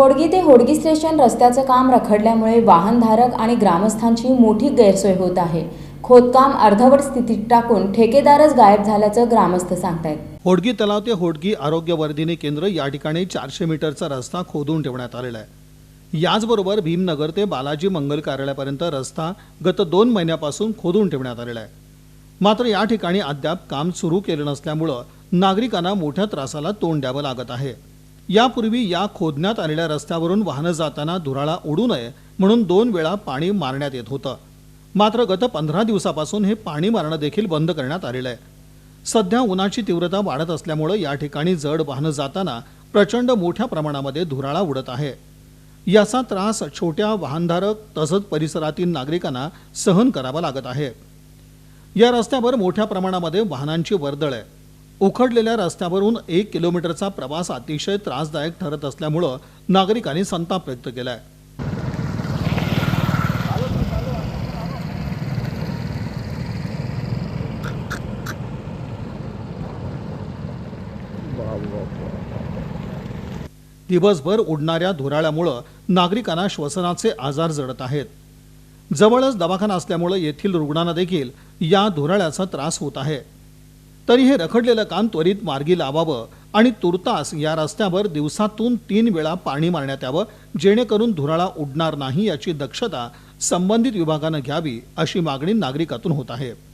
होडगी ते होडगी स्टेशन रस्त्याचं काम रखडल्यामुळे वाहनधारक आणि ग्रामस्थांची मोठी गैरसोय होत आहे. खोदकाम अर्धवट स्थितीत टाकून ठेकेदारच गायब झाल्याचं ग्रामस्थ सांगतायत. होडगी तलाव ते होडगी आरोग्य वर्धिनी केंद्र या ठिकाणी चारशे मीटरचा रस्ता खोदून ठेवण्यात आलेला आहे. याचबरोबर भीमनगर ते बालाजी मंगल कार्यालयापर्यंत रस्ता गत दोन महिन्यापासून खोदून ठेवण्यात आलेला आहे. मात्र या ठिकाणी अद्याप काम सुरू केलं नसल्यामुळं नागरिकांना मोठ्या त्रासाला तोंड द्यावं लागत आहे. यापूर्वी या खोदण्यात आलेल्या रस्त्यावरून वाहनं जाताना धुराळा उडू नये म्हणून दोन वेळा पाणी मारण्यात येत होतं. मात्र गत पंधरा दिवसापासून हे पाणी मारणं देखील बंद करण्यात आलेलं आहे. सध्या उन्हाची तीव्रता वाढत असल्यामुळं या ठिकाणी जड वाहनं जाताना प्रचंड मोठ्या प्रमाणामध्ये धुराळा उडत आहे. याचा त्रास छोट्या वाहनधारक तसंच परिसरातील नागरिकांना सहन करावा लागत आहे. या रस्त्यावर मोठ्या प्रमाणामध्ये वाहनांची वर्दळ आहे. उखडलेल्या रस्त्यावरून एक किलोमीटरचा प्रवास अतिशय त्रासदायक ठरत असल्यामुळं नागरिकांनी संताप व्यक्त केला आहे दिवसभर उडणाऱ्या धुराळ्यामुळं नागरिकांना श्वसनाचे आजार जडत आहेत. जवळच दवाखाना असल्यामुळं येथील रुग्णांना देखील या धुराळ्याचा त्रास होत आहे. तरी हे रखडलेलं काम त्वरित मार्गी लावावं आणि तुर्तास या रस्त्यावर दिवसातून तीन वेळा पाणी मारण्यात यावं जेणेकरून धुराळा उडणार नाही याची दक्षता संबंधित विभागानं घ्यावी अशी मागणी नागरिकातून होत आहे.